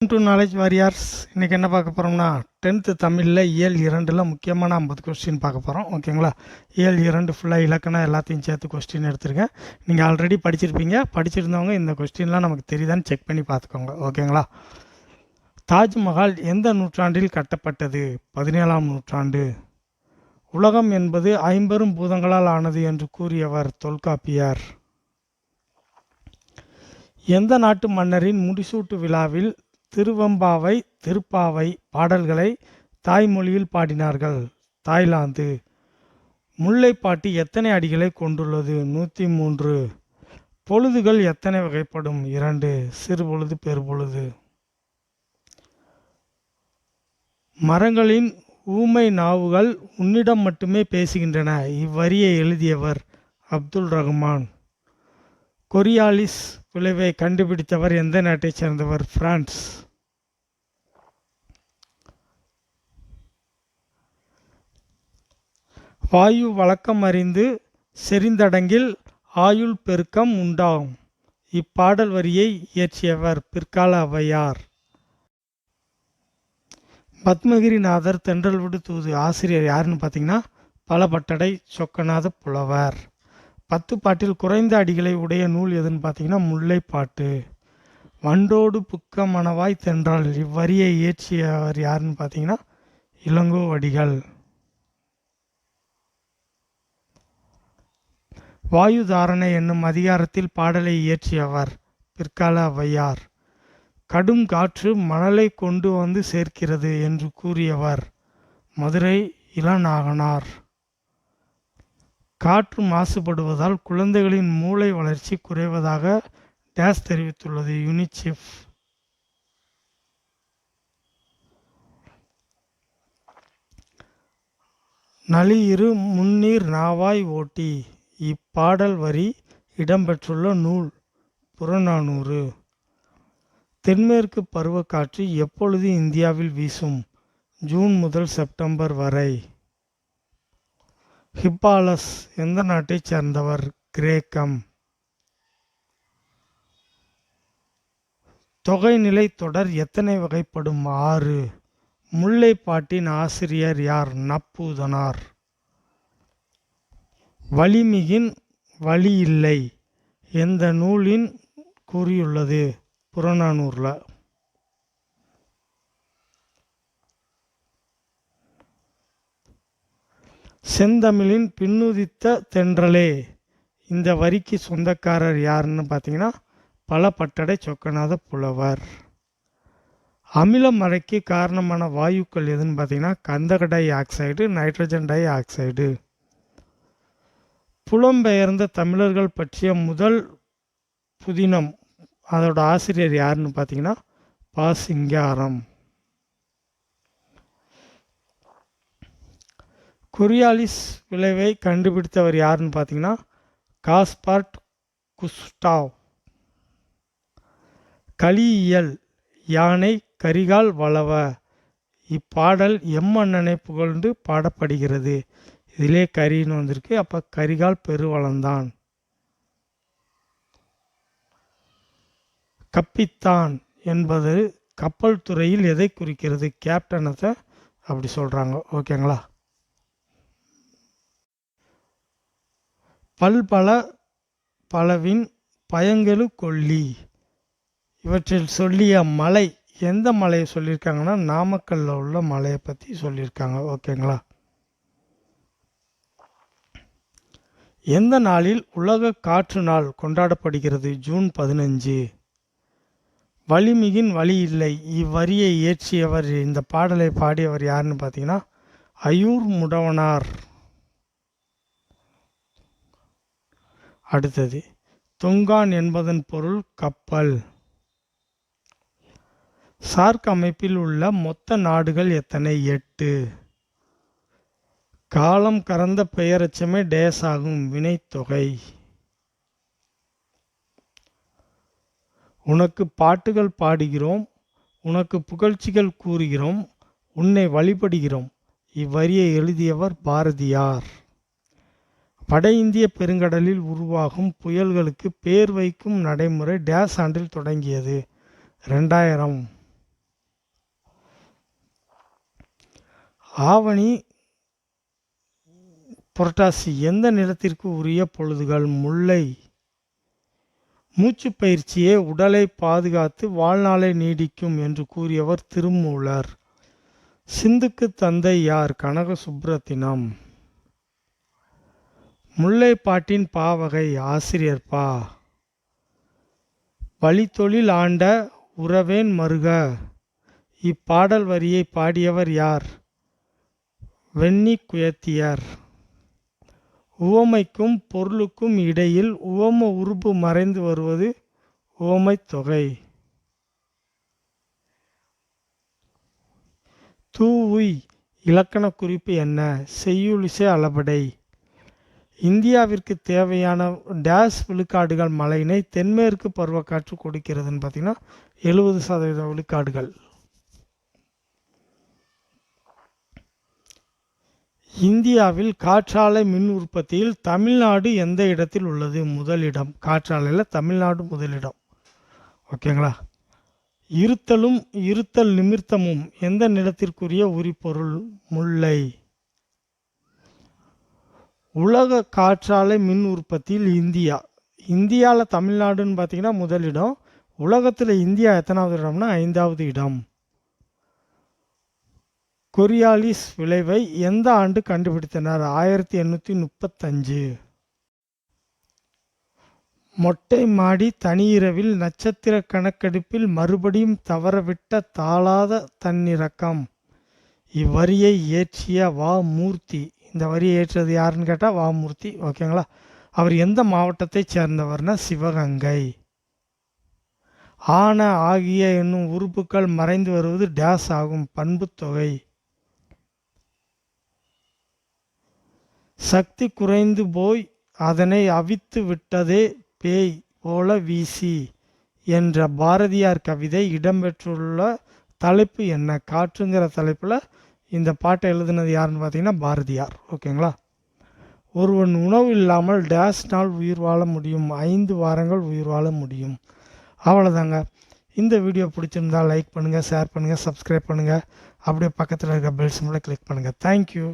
To knowledge வாரியார்ஸ் இன்றைக்கி என்ன பார்க்க போகிறோம்னா டென்த்து தமிழில் இயல் இரண்டில் முக்கியமான ஐம்பது கொஸ்டின் பார்க்க போகிறோம் ஓகேங்களா இயல் இரண்டு ஃபுல்லாக இலக்கணம் எல்லாத்தையும் சேர்த்து கொஸ்டின் எடுத்திருக்கேன். நீங்கள் ஆல்ரெடி படிச்சிருப்பீங்க. படிச்சிருந்தவங்க இந்த கொஸ்டின்லாம் நமக்கு தெரியுதான்னு செக் பண்ணி பார்த்துக்கோங்க. ஓகேங்களா தாஜ்மஹால் எந்த நூற்றாண்டில் கட்டப்பட்டது? பதினேழாம் நூற்றாண்டு. உலகம் என்பது ஐம்பெரும் பூதங்களால் ஆனது என்று கூறியவர் தொல்காப்பியார். எந்த நாட்டு மன்னரின் முடிசூட்டு விழாவில் திருவெம்பாவை திருப்பாவை பாடல்களை தாய்மொழியில் பாடினார்கள். தாய்லாந்து. முல்லைப்பாட்டு எத்தனை அடிகளை கொண்டுள்ளது? நூற்றி மூன்று பொழுதுகள் எத்தனை வகைப்படும்? இரண்டு. சிறுபொழுது பெருபொழுது மரங்களின் ஊமை நாவுகள் உன்னிடம் மட்டுமே பேசுகின்றன. இவ்வரியை எழுதியவர் அப்துல் ரஹ்மான். கொரியாலிஸ் விளைவை கண்டுபிடித்தவர் எந்த நாட்டைச் சேர்ந்தவர்? பிரான்ஸ். வாயு வழக்கம் அறிந்து செறிந்தடங்கில் ஆயுள் பெருக்கம் உண்டாகும். இப்பாடல் வரியை இயற்றியவர் பிற்கால அவையார் பத்மகிரிநாதர் தென்றல் விடு தூது ஆசிரியர் யாருன்னு பார்த்தீங்கன்னா பலபட்டடை சொக்கநாத புலவர். பத்து பாட்டில் குறைந்த அடிகளை உடைய நூல் எதுன்னு பார்த்தீங்கன்னா முல்லைப்பாட்டு. வண்டோடு புக்க மணவாய் தென்றால் இவ்வரியை இயற்றியவர் யாருன்னு பார்த்தீங்கன்னா இளங்கோவடிகள் வாயு வாயுதாரணை என்னும் அதிகாரத்தில் பாடலை இயற்றியவர் பிற்கால ஔவையார். கடும் காற்று மணலை கொண்டு வந்து சேர்க்கிறது என்று கூறியவர் மதுரை இளநாகனார். காற்று மாசுபடுவதால் குழந்தைகளின் மூளை வளர்ச்சி குறைவதாக டேஸ் தெரிவித்துள்ளது யுனிசெஃப் நளியிரு முன்னீர் நாவாய் ஓட்டி இப்பாடல் வரி இடம்பெற்றுள்ள நூல் புறநானூறு. தென்மேற்கு பருவக்காற்று எப்பொழுது இந்தியாவில் வீசும்? ஜூன் முதல் செப்டம்பர் வரை. ஹிப்பாலஸ் எந்த நாட்டைச் சேர்ந்தவர்? கிரேக்கம். தொகைநிலை தொடர் எத்தனை வகைப்படும்? ஆறு. முல்லைப்பாட்டின் ஆசிரியர் யார்? நப்பூதனார். வலிமிகின் வழி இல்லை. எந்த நூலின் கூறியுள்ளது? புறநானூரில். செந்தமிழின் பின்னுதித்த தென்றலே. இந்த வரிக்கு சொந்தக்காரர் யாருன்னு பார்த்தீங்கன்னா பல பட்டடை சொக்கநாத புலவர். அமில மழைக்கு காரணமான வாயுக்கள் எதுன்னு பார்த்தீங்கன்னா கந்தக dioxide nitrogen dioxide புலம்பெயர்ந்த தமிழர்கள் பற்றிய முதல் புதினம் அதோட ஆசிரியர் யாருன்னு பார்த்தீங்கன்னா பா. சிங்காரம். கொரியாலிஸ் விளைவை கண்டுபிடித்தவர் யாருன்னு பார்த்தீங்கன்னா காஸ்பார்ட் குஸ்டாவ். கலியியல் யானை கரிகால் வளவ. இப்பாடல் எம்மன்னனை புகழ்ந்து பாடப்படுகிறது. இதிலே கரின்னு வந்திருக்கு. அப்போ கரிகால் பெருவளந்தான். கப்பித்தான் என்பது கப்பல் துறையில் எதை குறிக்கிறது? கேப்டனத்தை அப்படி சொல்கிறாங்க ஓகேங்களா? பல்பல பலவின் பயங்கெழு கொல்லி. இவற்றில் சொல்லிய மலை எந்த மலையை சொல்லியிருக்காங்கன்னா நாமக்கல்ல உள்ள மலையை பற்றி சொல்லியிருக்காங்க. ஓகேங்களா? எந்த நாளில் உலக காற்று நாள் கொண்டாடப்படுகிறது? ஜூன் பதினஞ்சு. வலிமிகின் வழி இல்லை. இவ்வரியை இயற்றியவர் இந்த பாடலை பாடியவர் யாருன்னு பார்த்தீங்கன்னா அயூர் முடவனார். அடுத்தது தொங்கான் என்பதன் பொருள் கப்பல். சார்க் அமைப்பில் உள்ள மொத்த நாடுகள் எத்தனை? எட்டு. காலம் கறந்த பெயரச்சமே டேஸ் ஆகும் வினைத்தொகை. உனக்கு பாட்டுகள் பாடுகிறோம் உனக்கு புகழ்ச்சிகள் கூறுகிறோம் உன்னை வழிபடுகிறோம். இவ்வரியை எழுதியவர் பாரதியார். வட இந்திய பெருங்கடலில் உருவாகும் புயல்களுக்கு பேர் வைக்கும் நடைமுறை டேஸ் ஆண்டில் தொடங்கியது. ரெண்டாயிரம் ஆவணி புரட்டாசி எந்த நிலத்திற்கு உரிய பொழுதுகள்? முல்லை. மூச்சு பயிற்சியே உடலை பாதுகாத்து வாழ்நாளை நீடிக்கும் என்று கூறியவர் திருமூலர். சிந்துக்கு தந்தை யார்? கனக சுப்ரத்தினம் முல்லைப்பாட்டின் பாவகை ஆசிரியர் பா. வழித்தொழில் ஆண்ட உறவேன் மருக. இப்பாடல் வரியை பாடியவர் யார்? வெண்ணி குயத்தியர். உவமைக்கும் பொருளுக்கும் இடையில் உவம உறுப்பு மறைந்து வருவது உவமைத் தொகை. தூவுய் இலக்கண குறிப்பு என்ன? செய்யுளிசை அளபடை. இந்தியாவிற்கு தேவையான டேஸ் விழுக்காடுகள் மழையினை தென்மேற்கு பருவக்காற்று கொடுக்கிறதுன்னு பார்த்தீங்கன்னா எழுபது சதவீத விழுக்காடுகள். இந்தியாவில் காற்றாலை மின் உற்பத்தியில் தமிழ்நாடு எந்த இடத்தில் உள்ளது? முதலிடம். காற்றாலையில் தமிழ்நாடு முதலிடம். ஓகேங்களா? இருத்தலும் இருத்தல் நிமித்தமும் எந்த நிலத்திற்குரிய உரிப்பொருள் முல்லை? உலக காற்றாலை மின் உற்பத்தியில் இந்தியா. இந்தியாவில் தமிழ்நாடுன்னு பார்த்தீங்கன்னா முதலிடம் உலகத்தில் இந்தியா எத்தனாவது இடம்னா ஐந்தாவது இடம். கொரியாலிஸ் விளைவை எந்த ஆண்டு கண்டுபிடித்தனர்? ஆயிரத்தி எண்ணூற்றி முப்பத்தஞ்சு. மொட்டை மாடி தனியிரவில் நட்சத்திர கணக்கெடுப்பில் மறுபடியும் தவறவிட்ட தாளாத தன்னிறக்கம். இவ்வரியை இயற்றிய வா மூர்த்தி. இந்த வரி ஏற்றது யாருன்னு கேட்டால் வாமூர்த்தி ஓகேங்களா? அவர் எந்த மாவட்டத்தை சேர்ந்தவர்னா சிவகங்கை. ஆன ஆகிய என்னும் உறுப்புகள் மறைந்து வருவது டேஸ் ஆகும் பண்புத்தொகை சக்தி குறைந்து போய் அதனை அவித்து விட்டதே பேய் போல வீசி என்ற பாரதியார் கவிதை இடம்பெற்றுள்ள தலைப்பு என்ன? காற்றுங்கிற தலைப்பில் இந்த பாட்டை எழுதுனது யாருன்னு பார்த்தீங்கன்னா பாரதியார். ஓகேங்களா? ஒருவன் உணவு இல்லாமல் டேஸ் நாள் உயிர் வாழ முடியும். ஐந்து வாரங்கள் உயிர் வாழ முடியும். அவ்வளோதாங்க இந்த வீடியோ பிடிச்சிருந்தா லைக் பண்ணுங்கள் ஷேர் பண்ணுங்கள் சப்ஸ்கிரைப் பண்ணுங்கள் அப்படியே பக்கத்தில் இருக்க பெல் சிம்பிளை கிளிக் பண்ணுங்கள் தேங்க்யூ